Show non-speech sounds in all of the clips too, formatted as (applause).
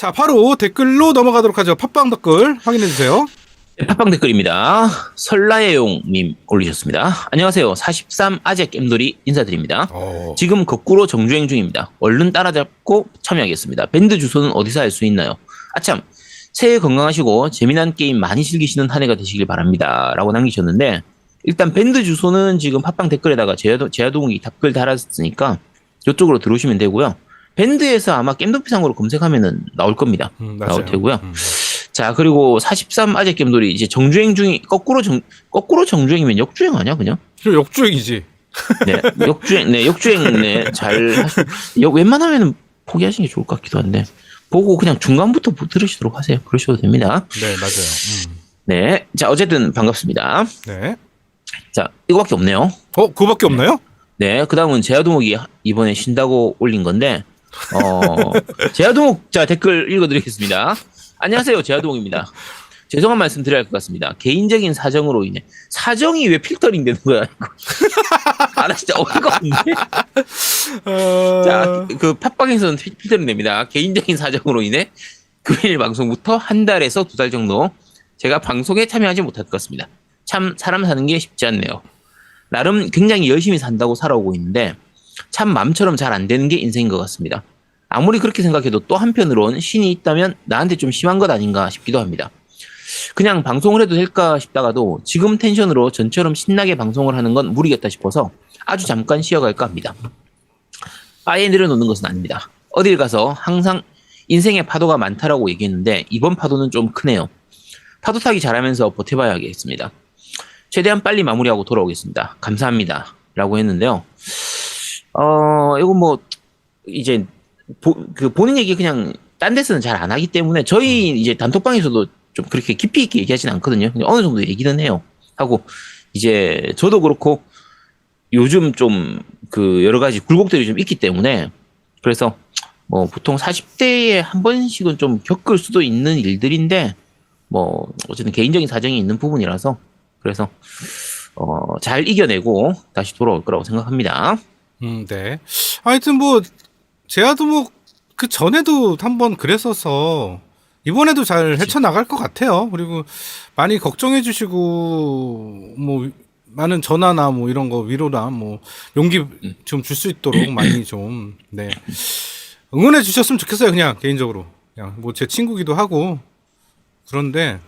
자, 바로 댓글로 넘어가도록 하죠. 팟빵 댓글 확인해 주세요. 네, 팟빵 댓글입니다. 설라예용님 올리셨습니다. 안녕하세요. 43 아재 겜돌이 인사드립니다. 어. 지금 거꾸로 정주행 중입니다. 얼른 따라잡고 참여하겠습니다. 밴드 주소는 어디서 알 수 있나요? 아참, 새해 건강하시고 재미난 게임 많이 즐기시는 한 해가 되시길 바랍니다. 라고 남기셨는데, 일단 밴드 주소는 지금 팟빵 댓글에다가 제야동, 제야동이 댓글 달았으니까 이쪽으로 들어오시면 되고요. 밴드에서 아마 겜도피상으로 검색하면은 나올 겁니다. 음, 나올 테고요. 음. 자, 그리고 43 아재 겜돌이 이제 정주행 중이, 거꾸로 정, 거꾸로 정주행이면 역주행 아니야, 그냥? 이거 역주행이지. 네, 역주행, 네, 역주행, 네, 잘, 하시, 역, 웬만하면 포기하시는 게 좋을 것 같기도 한데, 보고 그냥 중간부터 보- 들으시도록 하세요. 그러셔도 됩니다. 네, 맞아요. 음. 네. 자, 어쨌든 반갑습니다. 네. 자, 이거밖에 없네요. 어, 그거밖에 없나요? 네, 그 다음은 제아도목이 이번에 쉰다고 올린 건데, 어, 제아도목, 자, 댓글 읽어드리겠습니다. 안녕하세요, 제아도목입니다. 죄송한 말씀 드려야 할 것 같습니다. 개인적인 사정으로 인해. 사정이 왜 필터링 되는 거야, 이거. (laughs) 아, 나 진짜 어이가 없네. 어... 자, 그 팟빵에서는 필- 필터링 됩니다. 개인적인 사정으로 인해 금일 방송부터 한 달에서 두 달 정도 제가 방송에 참여하지 못할 것 같습니다. 참 사람 사는 게 쉽지 않네요. 나름 굉장히 열심히 산다고 살아오고 있는데 참 마음처럼 잘 안 되는 게 인생인 것 같습니다. 아무리 그렇게 생각해도 또 한편으론 신이 있다면 나한테 좀 심한 것 아닌가 싶기도 합니다. 그냥 방송을 해도 될까 싶다가도 지금 텐션으로 전처럼 신나게 방송을 하는 건 무리겠다 싶어서 아주 잠깐 쉬어갈까 합니다. 아예 내려놓는 것은 아닙니다. 어딜 가서 항상 인생의 파도가 많다라고 얘기했는데 이번 파도는 좀 크네요. 파도 타기 잘하면서 버텨봐야겠습니다. 최대한 빨리 마무리하고 돌아오겠습니다. 감사합니다. 라고 했는데요. 어, 이거 뭐, 이제, 보, 그 본인 얘기 그냥 딴 데서는 잘 안 하기 때문에 저희 이제 단톡방에서도 좀 그렇게 깊이 있게 얘기하진 않거든요. 어느 정도 얘기는 해요. 하고, 이제 저도 그렇고 요즘 좀 그 여러 가지 굴곡들이 좀 있기 때문에 그래서 뭐 보통 40대에 한 번씩은 좀 겪을 수도 있는 일들인데 뭐 어쨌든 개인적인 사정이 있는 부분이라서 그래서 어 잘 이겨내고 다시 돌아올 거라고 생각합니다. 음, 네. 하여튼 뭐 제아도 뭐 그 전에도 한번 그랬어서 이번에도 잘 헤쳐나갈 것 같아요. 그리고 많이 걱정해 주시고 뭐 많은 전화나 뭐 이런 거 위로나 뭐 용기 좀 줄 수 있도록 많이 좀 네. 응원해 주셨으면 좋겠어요. 그냥 개인적으로. 그냥 뭐 제 친구기도 하고 그런데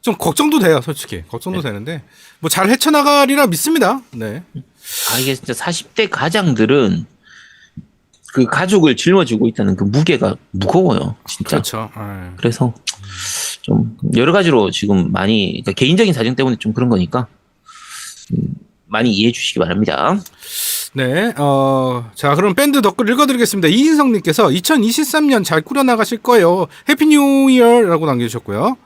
좀 걱정도 돼요, 솔직히. 걱정도 되는데 뭐 잘 헤쳐나가리라 믿습니다. 네. 아 이게 진짜 40대 가장들은 그 가족을 짊어지고 있다는 그 무게가 무거워요, 진짜. 그렇죠. 예. 그래서 좀 여러 가지로 지금 많이 그러니까 개인적인 사정 때문에 좀 그런 거니까 음, 많이 이해해 주시기 바랍니다. 네, 어, 자, 그럼 밴드 댓글 읽어드리겠습니다. 이인성님께서 2023년 잘 꾸려나가실 거예요. 해피 뉴 이어라고 남겨주셨고요.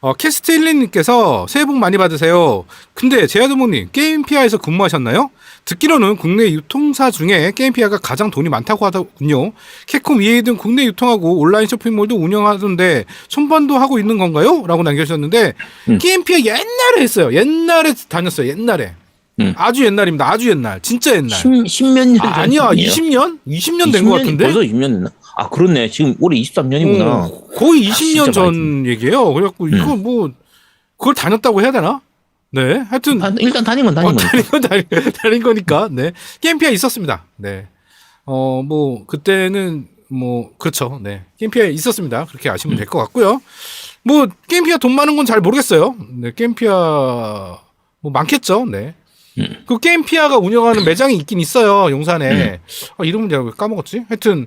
어, 캐스트일리님께서 새해 복 많이 받으세요. 근데 제아도모님, 게임피아에서 근무하셨나요? 듣기로는 국내 유통사 중에 게임피아가 가장 돈이 많다고 하더군요. 캡콤 EA 등 국내 유통하고 온라인 쇼핑몰도 운영하던데 손반도 하고 있는 건가요? 라고 남겨주셨는데 음. 게임피아 옛날에 했어요. 옛날에 다녔어요. 옛날에. 음. 아주 옛날입니다. 아주 옛날. 진짜 옛날. 10, 몇 년. 아, 아니야, 20년? 20년 된 것 같은데? 벌써 20년 됐나? 아, 그렇네. 지금 올해 23년이구나. 어, 거의 아, 20년 진짜 전 얘기예요. 그래갖고 음. 이거 뭐 그걸 다녔다고 해야 되나? 네, 하여튼 다- 일단 다닌 건 다닌 어, 거니까. 다닌 건 다닌, (laughs) 다닌 거니까. 네, 게임피아 있었습니다. 네, 어 뭐 그때는 뭐 그렇죠. 네, 게임피아 있었습니다. 그렇게 아시면 음. 될것 같고요. 뭐 게임피아 돈 많은 건 잘 모르겠어요. 네, 게임피아 뭐 많겠죠. 네. 음. 그 게임피아가 운영하는 매장이 있긴 있어요 용산에. 아, 이름은 내가 왜 까먹었지? 하여튼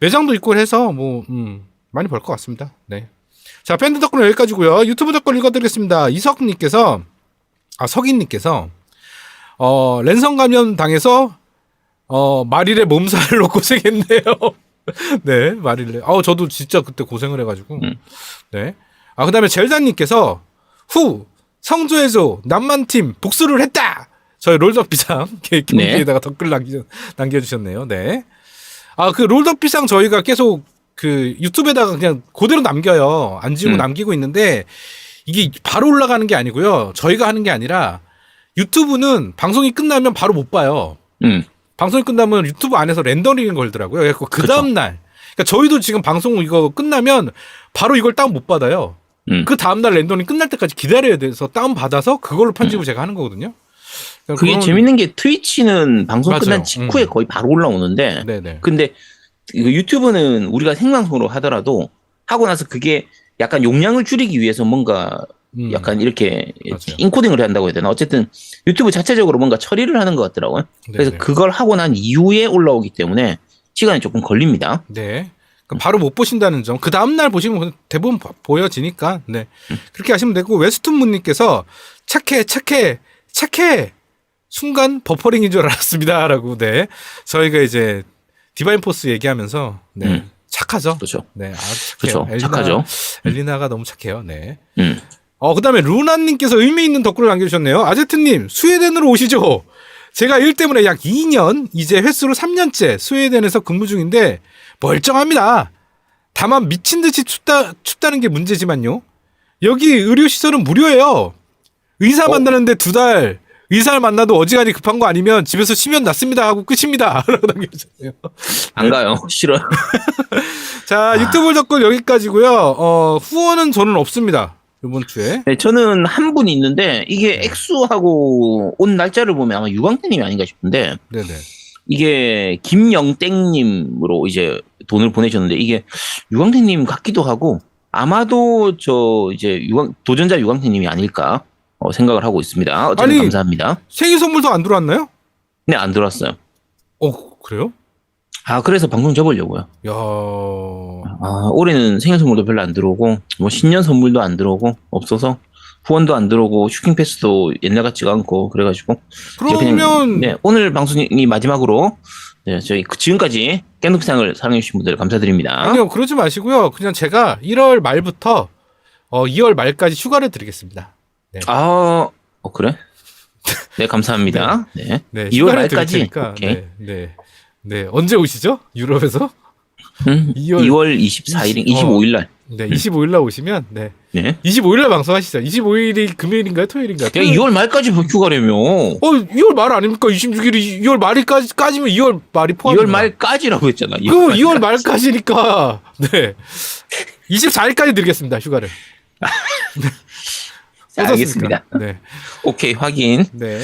매장도 있고 해서 뭐 음, 많이 벌 것 같습니다. 네. 자 밴드 덕분에 여기까지고요. 유튜브 덕분 읽어드리겠습니다. 이석님께서 아 석인님께서 어 랜선 감염 당해서 어 마릴의 몸살로 고생했네요. (laughs) 네 마릴레 아 저도 진짜 그때 고생을 해가지고. 음. 네 아 그 다음에 젤다님께서 후 성조해줘 남만팀 복수를 했다. 저희 롤덕 비상 경기에다가 (laughs) 댓글 남겨, 남겨주셨네요. 네. 아 그 롤덕 비상 저희가 계속 그 유튜브에다가 그냥 그대로 남겨요. 안 지우고 음. 남기고 있는데 이게 바로 올라가는 게 아니고요. 저희가 하는 게 아니라 유튜브는 방송이 끝나면 바로 못 봐요. 음. 방송이 끝나면 유튜브 안에서 렌더링을 걸더라고요. 그래서 그. 다음 날 그러니까 저희도 지금 방송 이거 끝나면 바로 이걸 다운 못 받아요. 음. 그 다음 날 랜덤이 끝날 때까지 기다려야 돼서 다운 받아서 그걸로 편집을 제가 하는 거거든요. 그러니까 그게 그런- 재밌는 게 트위치는 방송 맞아요. 끝난 직후에 음. 거의 바로 올라오는데 네네. 근데 유튜브는 우리가 생방송으로 하더라도 하고 나서 그게 약간 용량을 줄이기 위해서 뭔가 음. 약간 이렇게 맞아요. 인코딩을 한다고 해야 되나 어쨌든 유튜브 자체적으로 뭔가 처리를 하는 것 같더라고요. 그래서. 그걸 하고 난 이후에 올라오기 때문에 시간이 조금 걸립니다. 네. 그러니까 바로 못 보신다는 점. 그 다음날 보시면 대부분 보- 보여지니까. 네. 그렇게 하시면 되고, 웨스턴문님께서 착해, 착해, 착해! 순간 버퍼링인 줄 알았습니다. 라고, 네. 저희가 이제 디바인 포스 얘기하면서, 네. 음. 착하죠. 그렇죠. 네. 아주 착해요. 그렇죠. 착하죠. 엘리나가 너무 착해요. 네. 음. 어, 그 다음에 루나님께서 의미 있는 댓글을 남겨주셨네요. 아제트님, 스웨덴으로 오시죠. 제가 일 때문에 약 2년, 이제 횟수로 3년째 스웨덴에서 근무 중인데 멀쩡합니다. 다만 미친 듯이 춥다, 춥다는 게 문제지만요. 여기 의료 시설은 무료예요. 의사 어? 만나는데 두 달, 의사를 만나도 어지간히 급한 거 아니면 집에서 쉬면 낫습니다 하고 끝입니다. (laughs) 라고 남겨주셨네요. 안 가요. 싫어. (laughs) 자, 유튜브 댓글 여기까지고요 어, 후원은 저는 없습니다. 이번 주에. 네, 저는 한 분이 있는데 이게 네. 액수하고 온 날짜를 보면 아마 유광태님이 아닌가 싶은데 네네. 이게 김영땡님으로 이제 돈을 보내셨는데 이게 유광태님 같기도 하고 아마도 저 이제 유광 도전자 유광태님이 아닐까 어, 생각을 하고 있습니다. 어쨌든 아니. 감사합니다. 생일 선물도 안 들어왔나요? 네, 안 들어왔어요. 어, 그래요? 아 그래서 방송 접으려고요. 야, 아 올해는 생일 선물도 별로 안 들어오고 뭐 신년 선물도 안 들어오고 없어서 후원도 안 들어오고 슈킹 패스도 옛날 같지가 않고 그래가지고 이제 그냥, 그러면 네, 오늘 방송이 마지막으로 네, 저희 그 지금까지 깻잎상을 사랑해주신 분들 감사드립니다. 아니요, 그러지 마시고요. 그냥 제가 1월 말부터 어, 2월 말까지 휴가를 드리겠습니다. 아, 어, 그래? 네, 감사합니다. (laughs) 네. 네, 2월 휴가를 드릴 말까지. 테니까. 오케이. 네, 네, 네. 언제 오시죠? 유럽에서? 음, 2월 2월, 24일, 이십- 25일 날. 네, 25일 날 오시면 네. 네. 25일 날 방송하시죠. 25일이 금요일인가요? 토요일인가요? 야, 2월 말까지 휴가라며. 어, 2월 말 아닙니까? 26일이 2월 말이까지 까지면 2월 말이 포함. 2월 말까지라고 했잖아. 그 2월 말까지니까. 네. 24일까지 드리겠습니다. 휴가를. (laughs) 자, 알겠습니다. 네. (laughs) 오케이, 확인. 네.